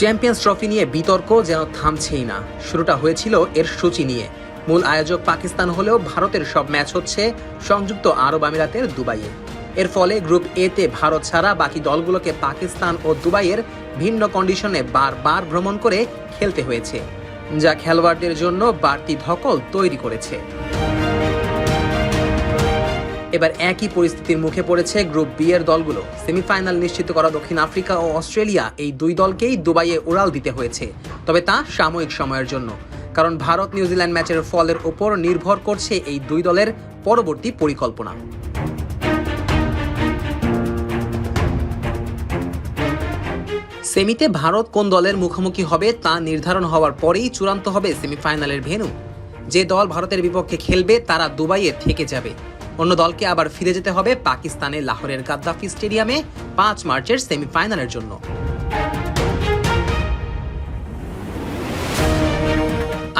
Champions trophy নিয়ে বিতর্ক যেন থামছেই না। শুরুটা হয়েছিল এর সূচি নিয়ে। মূল আয়োজক পাকিস্তান হলেও ভারতের সব ম্যাচ হচ্ছে সংযুক্ত আরব আমিরাতের দুবাইয়ে। এর ফলে গ্রুপ এ তে ভারত ছাড়া বাকি দলগুলোকে পাকিস্তান ও দুবাইয়ের ভিন্ন কন্ডিশনে বারবার ভ্রমণ করে খেলতে হয়েছে, যা খেলোয়াড়দের জন্য বাড়তি ধকল তৈরি করেছে। এবার একই পরিস্থিতির মুখে পড়েছে গ্রুপ বি এর দলগুলো। সেমিফাইনাল নিশ্চিত করা দক্ষিণ আফ্রিকা ও অস্ট্রেলিয়া এই দুই দলকেই দুবাইয়ে উড়াল দিতে হয়েছে, তবে তা সাময়িক সময়ের জন্য। কারণ ভারত নিউজিল্যান্ড ম্যাচের ফলের ওপর নির্ভর করছে এই দুই দলের পরবর্তী পরিকল্পনা। সেমিতে ভারত কোন দলের মুখোমুখি হবে তা নির্ধারণ হওয়ার পরেই চূড়ান্ত হবে সেমিফাইনালের ভেন্যু। যে দল ভারতের বিপক্ষে খেলবে, তারা দুবাইয়ে থেকে যাবে। অন্য দলকে আবার ফিরে যেতে হবে পাকিস্তানে লাহোরের গাদ্দাফি স্টেডিয়ামে পাঁচ মার্চের সেমিফাইনালের জন্য।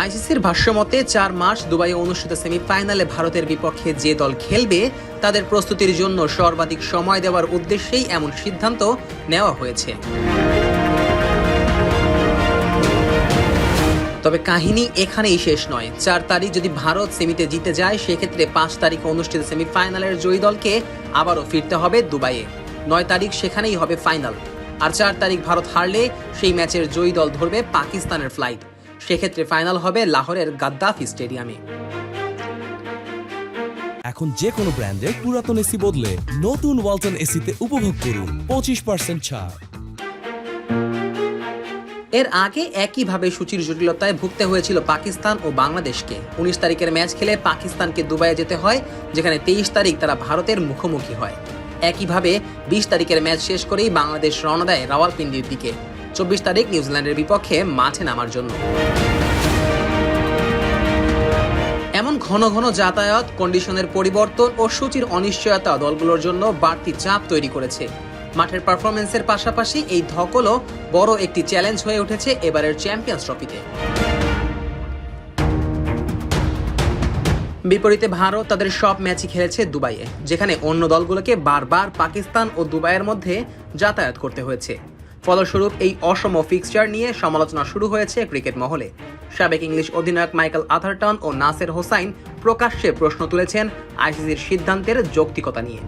আইসিসির ভাষ্যমতে চার মার্চ দুবাইয়ে অনুষ্ঠিত সেমিফাইনালে ভারতের বিপক্ষে যে দল খেলবে, তাদের প্রস্তুতির জন্য সর্বাধিক সময় দেওয়ার উদ্দেশ্যেই এমন সিদ্ধান্ত নেওয়া হয়েছে। তবে কাহিনী এখানেই শেষ নয়। চার তারিখ যদি ভারত সেমিতে জিতে যায়, সেক্ষেত্রে পাঁচ তারিখে অনুষ্ঠিত সেমিফাইনালের জয়ী দলকে আবারও ফিরতে হবে দুবাইয়ে। নয় তারিখ সেখানেই হবে ফাইনাল। আর চার তারিখ ভারত হারলে সেই ম্যাচের জয়ী দল ধরবে পাকিস্তানের ফ্লাইট। সেক্ষেত্রে ফাইনাল হবে লাহোরের গাদ্দাফি স্টেডিয়ামে। এখন যে কোনো ব্র্যান্ডের পুরাতন এসি বদলে নতুন ওয়ালটন এসিতে উপভোগ করুন পঁচিশ পার্সেন্ট ছাড়। এর আগে একইভাবে সূচির জটিলতায় ভুগতে হয়েছিল পাকিস্তান ও বাংলাদেশকে। উনিশ তারিখের ম্যাচ খেলে পাকিস্তানকে দুবাইয়ে যেতে হয়, যেখানে তেইশ তারিখ তারা ভারতের মুখোমুখি হয়। একইভাবে বিশ তারিখের ম্যাচ শেষ করেই বাংলাদেশ রওনা দেয় রাওয়ালপিন্ডির দিকে। চব্বিশ তারিখ নিউজিল্যান্ডের বিপক্ষে মাঠে নামার জন্য। এমন ঘন ঘন যাতায়াত, কন্ডিশনের পরিবর্তন ও সূচির অনিশ্চয়তা দলগুলোর জন্য বাড়তি চাপ তৈরি করেছে। মাঠের পারফরমেন্সের পাশাপাশি এই ধকলও বড় একটি চ্যালেঞ্জ হয়ে উঠেছে এবারের চ্যাম্পিয়ন্স ট্রফিতে। বিপরীতে ভারত তাদের সব ম্যাচই খেলেছে দুবাইয়ে, যেখানে অন্য দলগুলোকে বারবার পাকিস্তান ও দুবাইয়ের মধ্যে যাতায়াত করতে হয়েছে। ফলস্বরূপ এই অসম ফিক্সচার নিয়ে সমালোচনা শুরু হয়েছে ক্রিকেট মহলে। সাবেক ইংলিশ অধিনায়ক মাইকেল আথারটন ও নাসের হোসাইন প্রকাশ্যে প্রশ্ন তুলেছেন আইসিসির সিদ্ধান্তের যৌক্তিকতা নিয়ে।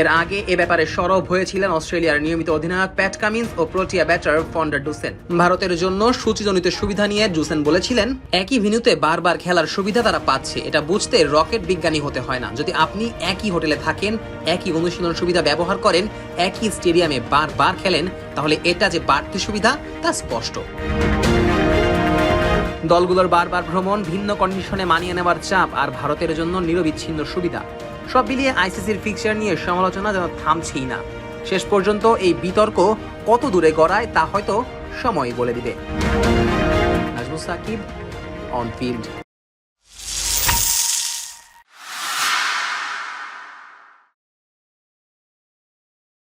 এর আগে এ ব্যাপারে সরব হয়েছিলেন অস্ট্রেলিয়ার নিয়মিত অধিনায়ক প্যাট কামিন্স ও Protea batter van der Dussen. ভারতের জন্য সূচিজনিত সুবিধা নিয়ে ডুসেন বলেছিলেন, একই ভেন্যুতে বারবার খেলার সুবিধা তারা পাচ্ছে। এটা বুঝতে রকেট বিজ্ঞানী হতে হয় না। যদি আপনি একই হোটেলে থাকেন, একই অনুশীলন সুবিধা ব্যবহার করেন, একই স্টেডিয়ামে বারবার খেলেন, তাহলে এটা যে বাড়তি সুবিধা, তা স্পষ্ট। দলগুলোর বারবার ভ্রমণ ভিন্ন কন্ডিশনে মানিয়ে নেওয়ার চাপ আর ভারতের জন্য নিরবিচ্ছিন্ন সুবিধা। সব মিলিয়ে আইসিসির ফিক্সার নিয়ে সমালোচনা যেন থামছেই না। শেষ পর্যন্ত এই বিতর্ক কত দূরে গড়ায় তা হয়তো সময় বলে দিবে। Nazmul Shakib on field